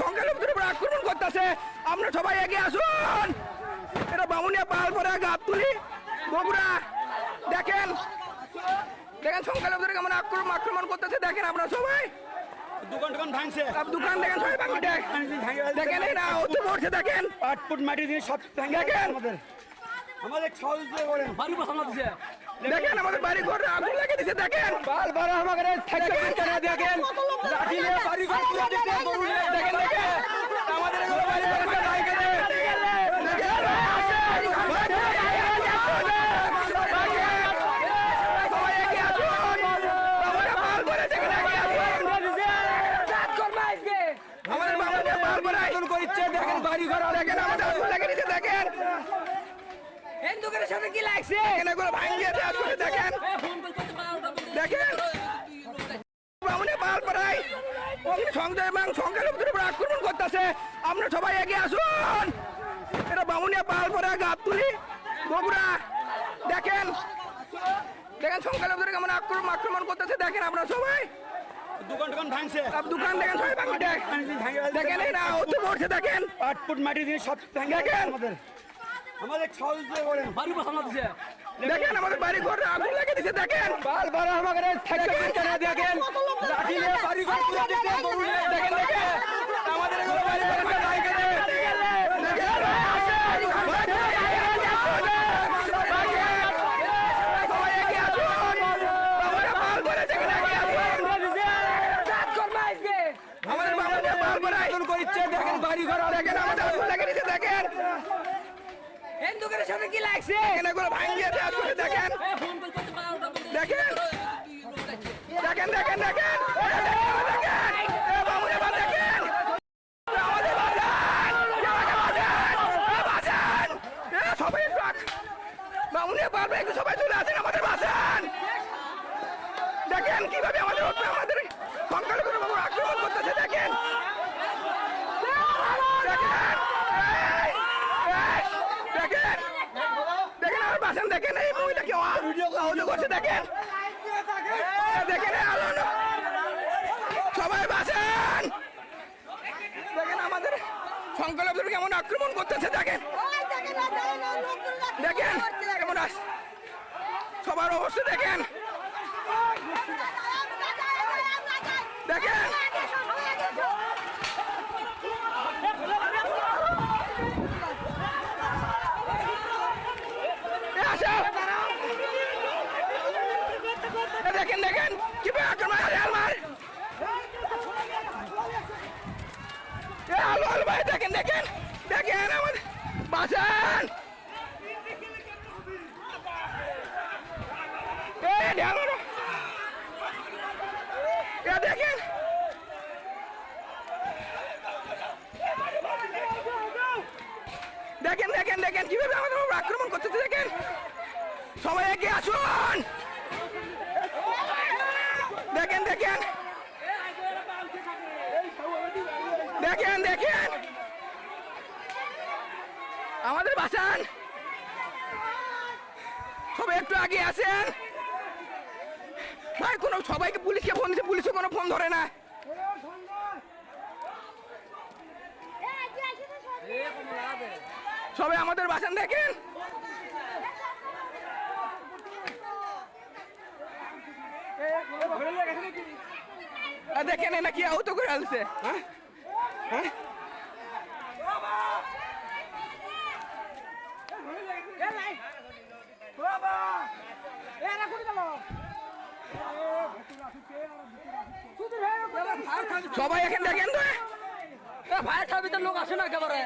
সংখ্যালঘুদের উপর আক্রমণ করতেছে। আমরা সবাই এগিয়ে আসুন। এটা বামুনিয়া পাহাড় গাবতুলি বগুড়া দেখেন। দেখেন সংখ্যালঘুদের কেমন আক্রমণ আক্রমণ করতেছে। দেখেন আপনারা সবাই। দোকান টোকান ভাঙছে। সব দোকান দেখেন সবাই দেখেন না অত পড়ছে দেখেন। পাট ফুট মাটি দিয়ে সব ভেঙে দেখেন। আমাদের। আমাদের ছল দিয়ে করেন বাড়ি বসানো দিছে। দেখেন আমাদের বাড়ি ঘর আগুন লাগিয়ে দিচ্ছে দেখেন। বাল বার আমাদের থাকতে দেখেন। লাঠি নিয়ে বাড়ি ঘর পুরো নিয়ে দেখেন দেখেন আমাদের এগুলো বাড়ি ঘর সব ভাঙে গেছে। সবাই এগিয়ে আসুন। বাবুরা পাল করে দেখেন এগিয়ে আসুন। আমাদের বাবুরা পাল করে করছে দেখেন বাড়ি ঘর দেখেন আমাদের লাগিয়ে দিচ্ছে দেখেন। হিন্দুদের সাথে কি লাগছে? দেখেন এগুলো ভাঙিয়ে দেওয়া শুনে দেখেন। দেখেন। বামুনে পাল পড়াই। অগ্নি সংযোগ এবং সংখ্যালঘুদের উপর আক্রমণ করতেছে। আমরা সবাই এগিয়ে আসুন। এটা বামুনিয়া পাল পড়া গাবতুলি বগুড়া। দেখেন। দেখেন সংখ্যালঘুদের কেমন আক্রমণ আক্রমণ করতেছে। দেখেন আপনারা সবাই। দোকান টোকান ভাঙছে দোকান দেখেন সবাই ভাঙি দেখেন এই না অত পড়ছে দেখেন পাট ফুট মাটি দিয়ে সব ভেঙে দেখেন। আমাদের আমাদের ছল দিয়ে করেন বাড়ি বসানো দিছে দেখেন আমাদের বাড়ি ঘর আগুন লাগিয়ে দিচ্ছে দেখেন আমাদের থাকতে দেখেন লাঠি নিয়ে বাড়ি ঘর পুরো দেখেন দেখেন আমাদের এগুলো বাড়ি ঘর সব ভাঙে গেছে। দেখেন সবাই এগিয়ে আসুন। বাবুরা পাল করে দেখেন এগিয়ে আসুন। আমাদের বাবুরা পাল করছে দেখেন বাড়ি ঘর দেখেন আমাদের দিচ্ছে দেখেন হিন্দুদের সাথে কি লাগছে? দেখেন করে ভাঙিয়ে দেওয়া শুনে দেখেন দেখেন দেখেন দেখেন দেখেন দেখেন এ বাবুরা পাল দেখেন আমাদের বাজান আমাদের বাজান এ বাজান এ সবাই একটু আগ- বামুনিয়া পারবে একটু সবাই চলে আসেন আমাদের বাসান দেখেন কীভাবে আমাদের ওপরে আমাদের সংখ্যালঘুদের উপর আক্রমণ করতেছে দেখেন দেখেন এই, এই, দেখেন দেখেন দেখেন এই মহিলাকে আহত করছে দেখেন। এ, দেখেন আলো সবাই বাসান দেখেন আমাদের সংখ্যালঘুদের কেমন আক্রমণ করতেছে দেখেন। দেখেন কেমন আস সবার অবস্থা দেখেন। দেখেন এ আসো। এ দেখেন দেখেন কীভাবে আক্রমণ আরে আমার আলো ভাই দেখেন দেখেন দেখেন আমাদের। ঢালো দেখেন। দেখেন দেখেন দেখেন, কীভাবে আমাদের আক্রমণ করতেছে দেখেন। সবাই এগিয়ে আসুন। দেখেন দেখেন। দেখেন দেখেন। বাসান সবাই একটু আগে আসেন। ভাই, কোনো সবাইকে পুলিশকে ফোন দিচ্ছে পুলিশে কোনো ফোন ধরে না। সবাই আমাদের বাসান দেখেন। দেখেন এ, নাকি আহত করে আলছে হ্যাঁ সবাই এখন দেখেন তো ভাই খাবি তো লোক আসে না একেবারে।